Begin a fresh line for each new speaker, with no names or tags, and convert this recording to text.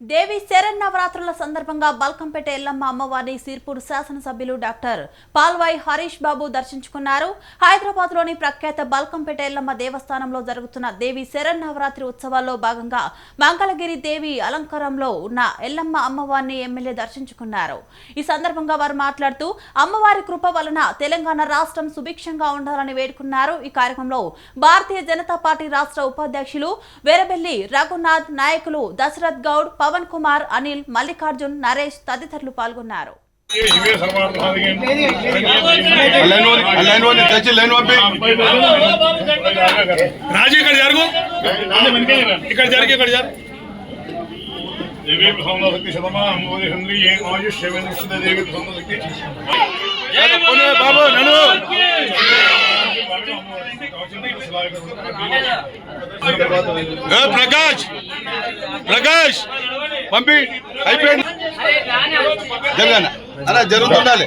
దేవి శరన్నవరాత్రుల సందర్భంగా బల్కంపేట ఎల్లమ్మ అమ్మవారిని సిర్పూర్ శాసనసభ్యులు డాక్టర్ పాల్వాయి హరీష్ బాబు దర్శించుకున్నారు. హైదరాబాద్లోని ప్రఖ్యాత బల్కంపేట ఎల్లమ్మ దేవస్థానంలో జరుగుతున్న దేవి శరన్నవరాత్రి ఉత్సవాల్లో భాగంగా మంగళగిరి దేవి అలంకారంలో ఉన్న ఎల్లమ్మ అమ్మవారిని ఎమ్మెల్యే దర్శించుకున్నారు. ఈ సందర్భంగా వారు మాట్లాడుతూ అమ్మవారి కృప వలన తెలంగాణ రాష్ట్రం సుభిక్షంగా ఉండాలని వేడుకున్నారు. ఈ కార్యక్రమంలో భారతీయ జనతా పార్టీ రాష్ట్ర ఉపాధ్యక్షులు వీరబెల్లి రఘునాథ్ నాయకులు దశరథ్ గౌడ్ పవన్ కుమార్ అనిల్ మల్లికార్జున్ నరేష్ తదితరులు పాల్గొన్నారు.
రాజు ఇక్కడ జరుగు. ఇక్కడ జరిగి ఇక్కడ జరుగు.
దేవీ ఆయుష్ శవేంద్ర దేవి
బాబు ప్రకాష్ ప్రకాష్. పంపి. అయిపోయింది. జరగన అలా జరుగుతుండాలి.